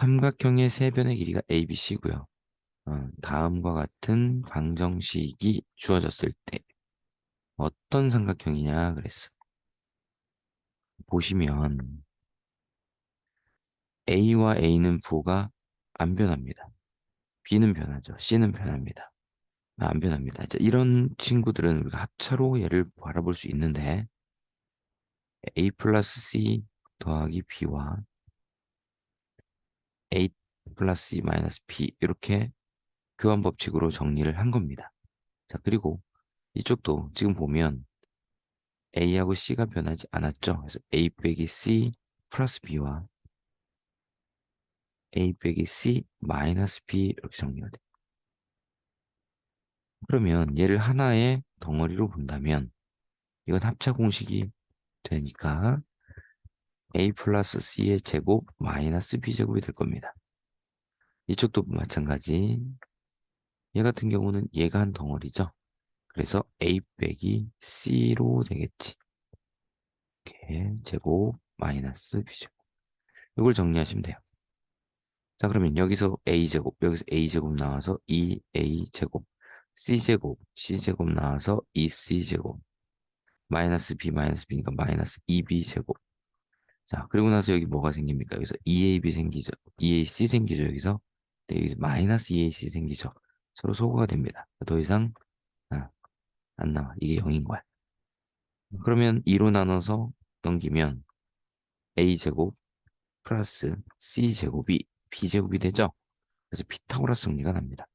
삼각형의 세 변의 길이가 ABC고요. 어, 다음과 같은 방정식이 주어졌을 때 어떤 삼각형이냐 그랬어. 보시면 A와 A는 부호가 안 변합니다. B는 변하죠. C는 변합니다. 아, 안 변합니다. 자, 이런 친구들은 우리가 합차로 얘를 바라볼 수 있는데 A 플러스 C 더하기 B와 A 플러스 C 마이너스 B 이렇게 교환 법칙으로 정리를 한 겁니다. 자, 그리고 이쪽도 지금 보면 A하고 C가 변하지 않았죠. 그래서 A 빼기 C 플러스 B와 A 빼기 C 마이너스 B 이렇게 정리가 돼. 그러면 얘를 하나의 덩어리로 본다면 이건 합차 공식이 되니까 A 플러스 C의 제곱 마이너스 B 제곱이 될 겁니다. 이쪽도 마찬가지. 얘 같은 경우는 얘가 한 덩어리죠. 그래서 A 빼기 C로 되겠지. 이렇게 제곱 마이너스 B 제곱. 이걸 정리하시면 돼요. 자 그러면 여기서 A 제곱, 여기서 A 제곱 나와서 2A 제곱, C 제곱, C 제곱 나와서 2C 제곱, 마이너스 B 마이너스 B니까 마이너스 2B 제곱. 자 그리고 나서 여기 뭐가 생깁니까? 여기서 2AB 생기죠. 2AC 생기죠 여기서. 네, 여기서 마이너스 2AC 생기죠. 서로 소거가 됩니다. 더 이상 아, 안 나와. 이게 0인 거야. 그러면 2로 나눠서 넘기면 A제곱 플러스 C제곱이 B제곱이 되죠. 그래서 피타고라스 정리가 납니다.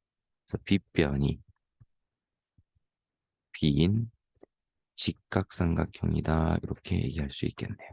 그래서 B변이 B인 직각삼각형이다. 이렇게 얘기할 수 있겠네요.